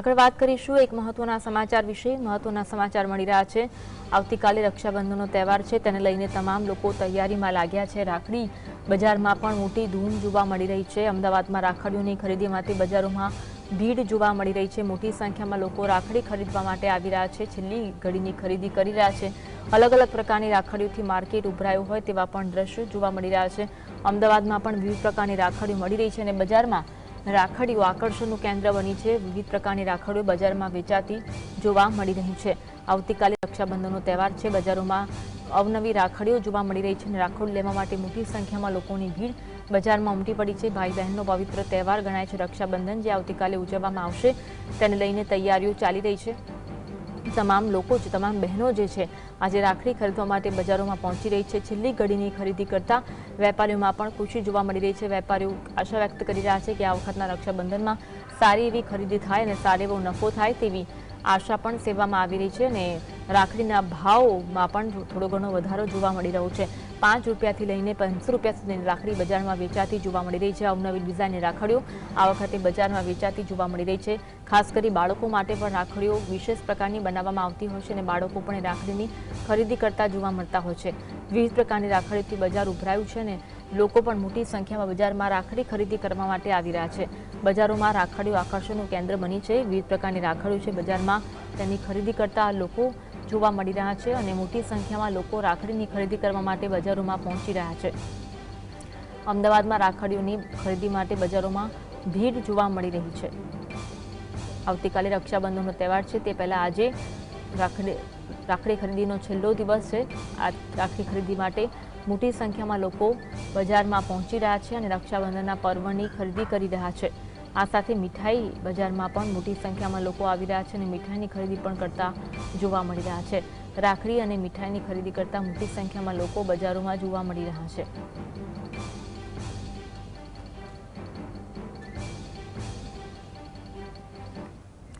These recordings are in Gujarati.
આગળ વાત કરીશું એક મહત્વના સમાચાર વિશે. મહત્વના સમાચાર મળી રહ્યા છે. આવતીકાલે રક્ષાબંધનનો તહેવાર છે, તેને લઈને તમામ લોકો તૈયારીમાં લાગ્યા છે. રાખડી બજારમાં પણ મોટી ધૂમ જોવા મળી રહી છે. અમદાવાદમાં રાખડીઓની ખરીદી માટે બજારોમાં ભીડ જોવા મળી રહી છે. મોટી સંખ્યામાં લોકો રાખડી ખરીદવા માટે આવી રહ્યા છે. છેલ્લી ઘડીની ખરીદી કરી રહ્યા છે. અલગ અલગ પ્રકારની રાખડીઓથી માર્કેટ ઉભરાયું હોય તેવા પણ દ્રશ્યો જોવા મળી રહ્યા છે. અમદાવાદમાં પણ વિવિધ પ્રકારની રાખડીઓ મળી રહી છે અને બજારમાં રાખડીઓ આકર્ષણનું કેન્દ્ર બની છે. વિવિધ પ્રકારની રાખડીઓ બજારમાં વેચાતી જોવા મળી રહી છે. આવતીકાલે રક્ષાબંધનનો તહેવાર છે. બજારોમાં અવનવી રાખડીઓ જોવા મળી રહી છે અને રાખડી લેવા માટે મોટી સંખ્યામાં લોકોની ભીડ બજારમાં ઉમટી પડી છે. ભાઈ બહેનનો પવિત્ર તહેવાર ગણાય છે. રક્ષાબંધન જે આવતીકાલે ઉજવવામાં આવશે તેને લઈને તૈયારીઓ ચાલી રહી છે. તમામ લોકો જ, તમામ બહેનો જે છે, આજે રાખડી ખરીદવા માટે બજારોમાં પહોંચી રહી છે. છેલ્લી ઘડીની ખરીદી કરતા વેપારીઓમાં પણ ખુશી જોવા મળી રહી છે. વેપારીઓ આશા વ્યક્ત કરી રહ્યા છે કે આ વખતના રક્ષાબંધનમાં સારી એવી ખરીદી થાય અને સારો એવો નફો થાય તેવી આશા પણ સેવામાં આવી રહી છે અને રાખડીના ભાવમાં પણ થોડો ઘણો વધારો જોવા મળી રહ્યો છે. પાંચ રૂપિયાથી લઈને પાંચસો રૂપિયા સુધીની રાખડી બજારમાં વેચાતી જોવા મળી રહી છે. અવનવી ડિઝાઇનની રાખડીઓ આ વખતે બજારમાં વેચાતી જોવા મળી રહી છે. ખાસ કરી બાળકો માટે પણ રાખડીઓ વિશેષ પ્રકારની બનાવવામાં આવતી હોય છે અને બાળકો પણ રાખડીની ખરીદી કરતા જોવા મળતા હોય છે. વિવિધ પ્રકારની રાખડીથી બજાર ઉભરાયું છે અને લોકો પણ મોટી સંખ્યામાં બજારમાં રાખડી ખરીદી કરવા માટે આવી રહ્યા છે. બજારોમાં રાખડીઓ આકર્ષણનું કેન્દ્ર બની છે. વિવિધ પ્રકારની રાખડીઓ છે બજારમાં. તેની ખરીદી કરતા લોકો જોવા મળી રહ્યા છે અને મોટી સંખ્યામાં લોકો રાખડીની ખરીદી કરવા માટે બજારોમાં પહોંચી રહ્યા છે. અમદાવાદમાં રાખડીઓની ખરીદી માટે બજારોમાં ભીડ જોવા મળી રહી છે. આવતીકાલે રક્ષાબંધનનો તહેવાર છે તે પહેલાં આજે રાખડી રાખડી ખરીદીનો છેલ્લો દિવસ છે. આ રાખડી ખરીદી માટે મોટી સંખ્યામાં લોકો બજારમાં પહોંચી રહ્યા છે અને રક્ષાબંધનના પર્વની ખરીદી કરી રહ્યા છે. આ સાથે મીઠાઈ બજારમાં પણ મોટી સંખ્યામાં લોકો આવી રહ્યા છે અને મીઠાઈની ખરીદી પણ કરતા જોવા મળી રહ્યા છે. રાખડી અને મીઠાઈની ખરીદી કરતા મોટી સંખ્યામાં લોકો બજારોમાં જોવા મળી રહ્યા છે.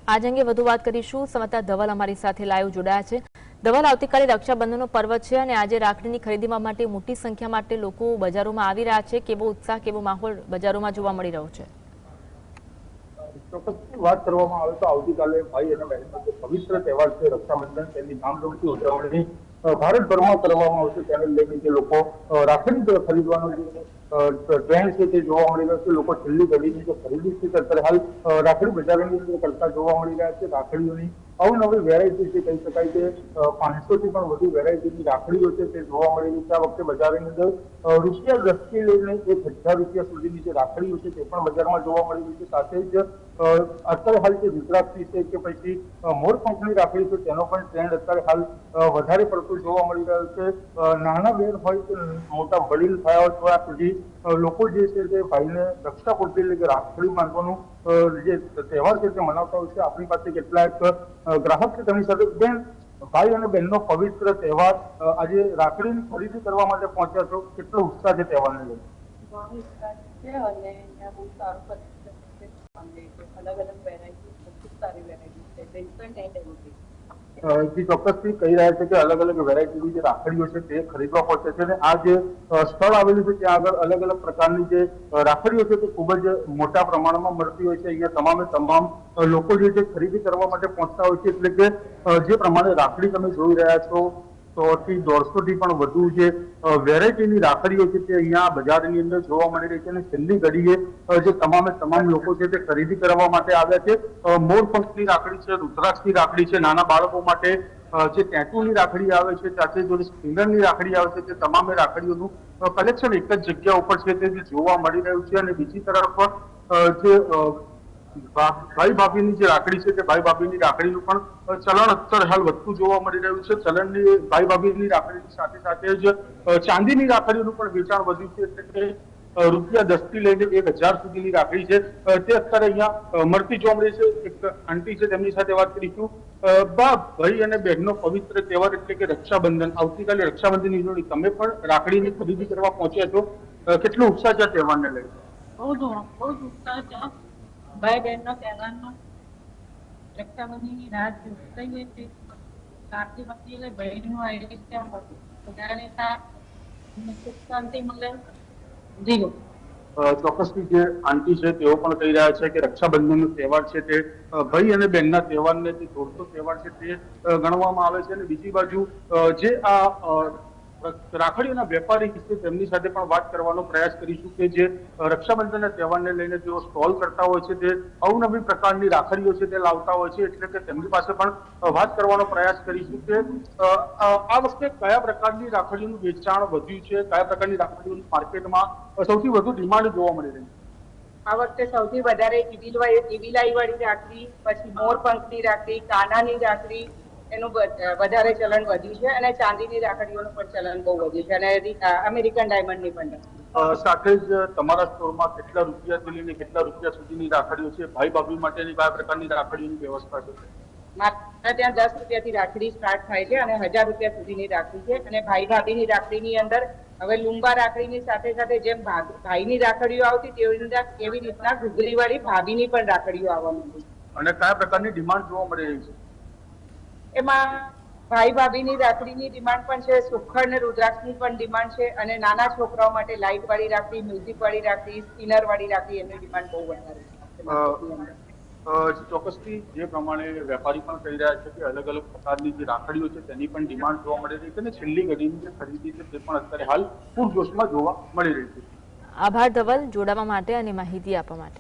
આજ અંગે વધુ વાત કરીશું. સમતા ધવલ અમારી સાથે લાઈવ જોડાયા છે. ધવલ, આવતીકાલે રક્ષાબંધનનો પર્વ છે અને આજે રાખડીની ખરીદીમાં માટે મોટી સંખ્યા માટે લોકો બજારોમાં આવી રહ્યા છે. કેવો ઉત્સાહ, કેવો માહોલ બજારોમાં જોવા મળી રહ્યો છે? ચોક્કસથી વાત કરવામાં આવે તો આવતીકાલે ભાઈ અને બહેનનો પવિત્ર તહેવાર છે, રક્ષાબંધન, તેની ધામધૂમથી ઉજવણી ભારતભરમાં કરવામાં આવશે. તેને લઈને જે લોકો રાખડી ખરીદવાનો જે ટ્રેન્ડ છે તે જોવા મળી રહ્યો છે. લોકો છેલ્લી ઘડીની જે ખરીદી છે અત્યારે હાલ રાખડી બજારની અંદર કરતા જોવા મળી રહ્યા છે. રાખડીઓની અવનવી વેરાયટી છે, કહી શકાય કે પાંચસો થી પણ વધુ વેરાયટીની રાખડીઓ છે, તે જોવા મળી રહી છે. આ વખતે બજારની અંદર રૂપિયા દસથી લઈને એક હજાર રૂપિયા સુધીની જે રાખડીઓ છે, તે પણ બજારમાં જોવા મળી રહી છે. સાથે જ અત્યારે હાલ જે ગુજરાતની છે કે પછી મોર કંપની રાખડી છે, તેનો પણ ટ્રેન્ડ અત્યારે હાલ વધારે પડતો જોવા મળી રહ્યો છે. નાના વેર હોય કે મોટા વડીલ થયા હોય સુધી લોકો જે છે તે ભાઈને રક્ષા પૂરતી એટલે કે રાખડી બાંધવાનું જે તહેવાર છે તે મનાવતા હોય છે આપણી પાસે કેટલાક ગ્રાહક છે તેમની સાથે. બેન ભાઈ અને બહેનનો પવિત્ર તહેવાર આજે રાખડીની ખરીદી કરવા માટે પહોંચ્યા છો. કેટલો ઉત્સાહ છે તહેવારને લઈને. ઘણું સ્ટાર્ટ છે અલગ અલગ વેરાયટી ખૂબ સારી વેરાયટી છે. વેસ્ટર્ન એન્ડ એવરી અ, જે ચોક્કસથી કહી રહ્યા છે કે અલગ અલગ વેરાયટીની જે રાખડીઓ છે તે ખરીદવા પહોંચે છે અને આ જે સ્થળ આવેલું છે ત્યાં આગળ અલગ અલગ પ્રકારની જે રાખડીઓ છે તે ખૂબ જ મોટા પ્રમાણમાં મળતી હોય છે. અહીંયા તમામે તમામ લોકો જે છે ખરીદી કરવા માટે પહોંચતા હોય છે. એટલે કે જે પ્રમાણે રાખડી તમે જોઈ રહ્યા છો સો થી દોઢસો થી પણ વધુ જે વેરાયટીની રાખડીઓ છે તે અહીંયા બજારની અંદર જોવા મળી રહી છે અને છેલ્લી ઘડીએ જે તમામે તમામ લોકો છે તે ખરીદી કરવા માટે આવ્યા છે. મોરપંખની રાખડી છે, રુદ્રાક્ષની રાખડી છે, નાના બાળકો માટે જે ટેટુની રાખડી આવે છે, સાથે જોડે સ્પિનરની રાખડી આવે છે, તે તમામે રાખડીઓનું કલેક્શન એક જ જગ્યા ઉપર છે તે જોવા મળી રહ્યું છે. અને બીજી તરફ જે ભાઈ ભાભીની જે રાખડી છે તે ભાઈ ભાભીની રાખડીનું પણ ચલણ અત્યારે હાલ વધતું જોવા મળી રહ્યું છે. ચલણની ભાઈ ભાભીની રાખડીની સાથે સાથે જ ચાંદીની રાખડીનું પણ વેચાણ વધ્યું છે. એટલે કે રૂપિયા દસથી લઈને એક હજાર સુધીની રાખડી છે. તે અત્યારે અહીંયા મળતી જોવા મળી છે. એક આંટી છે, તેમની સાથે વાત કરીશું. બા ભાઈ અને બહેનનો પવિત્ર તહેવાર એટલે કે રક્ષાબંધન. આવતીકાલે રક્ષાબંધનની ઉજવણી. તમે પણ રાખડીની ખરીદી કરવા પહોંચ્યા છો. કેટલો ઉત્સાહ છે તહેવારને લઈને? બહુ બહુ ઉત્સાહ છે. ભાઈ બહેનનો તહેવારનો રક્ષાબંધનની રાત જોઈ હોય છે. આરતી ભક્તિ એટલે બહેનનું આયુષ્ય બધાને સાથ અને સુખ શાંતિ મળે. જીવો ચોક્કસથી જે આંટી છે તેઓ પણ કહી રહ્યા છે કે રક્ષાબંધનનો તહેવાર છે તે ભાઈ અને બહેનના તહેવારને જે જોડતો તહેવાર છે તે ગણવામાં આવે છે. અને બીજી બાજુ જે આ રાખડીઓના વેપારી છે તેમની સાથે પણ વાત કરવાનો પ્રયાસ કરીશું કે જે રક્ષાબંધનના તહેવારને લઈને તેઓ સ્ટોલ કરતા હોય છે, તે અવનવી પ્રકારની રાખડીઓ છે તે લાવતા હોય છે, એટલે કે તેમની પાસે પણ વાત કરવાનો પ્રયાસ કરીશું કે આ વખતે કયા પ્રકારની રાખડીઓનું વેચાણ વધ્યું છે, કયા પ્રકારની રાખડીઓનું માર્કેટમાં સૌથી વધુ ડિમાન્ડ જોવા મળી રહી છે? આ વખતે સૌથી વધારે ઈબીલાઈ વાળી રાખડી, પછી મોરપંખની રાખડી, કાનાની રાખડી એનું વધારે ચલણ વધ્યું છે અને ચાંદીની રાખડીઓનું પણ ચલણ બહુ વધ્યું છે અને અમેરિકન ડાયમંડની પણ. સાથે જ તમારા સ્ટોરમાં કેટલા રૂપિયાથી લઈને કેટલા રૂપિયા સુધીની રાખડીઓ છે? ભાઈ ભાભી માટેની કયા પ્રકારની રાખડીઓની વ્યવસ્થા છે? મારા ત્યાં દસ રૂપિયાથી રાખડી સ્ટાર્ટ થાય છે અને હજાર રૂપિયા સુધીની રાખડી છે અને ભાઈ ભાભીની રાખડીની અંદર હવે લુંબા રાખડીની સાથે સાથે જેમ ભાઈની રાખડીઓ આવતી તેવી રીતે એવી રીતના ઘૂઘરી વાળી ભાભીની પણ રાખડીઓ આવવા માંડી. છે અને કયા પ્રકારની ડિમાન્ડ જોવા મળી રહી છે? એમાં ભાઈ ભાભીની રાખડીની ડિમાન્ડ પણ છે સુખડ ને રુદ્રાક્ષની પણ ડિમાન્ડ છે અને નાના છોકરાઓ માટે લાઇટ વાળી રાખડી મ્યુઝિક વાળી રાખડી સ્પિનર વાળી રાખડી એની ડિમાન્ડ બહુ વધારે છે. અ, અ, ચોક્કસથી જે પ્રમાણે વેપારી પણ કહી રહ્યા છે કે અલગ અલગ પ્રકારની જે રાખડીઓ છે તેની પણ ડિમાન્ડ જોવા મળી રહી છે અને છેલ્લી ઘડીની જે ખરીદી છે તે પણ અત્યારે હાલ પૂરજોશમાં જોવા મળી રહી છે. આભાર ધવલ જોડાવા માટે અને માહિતી આપવા માટે.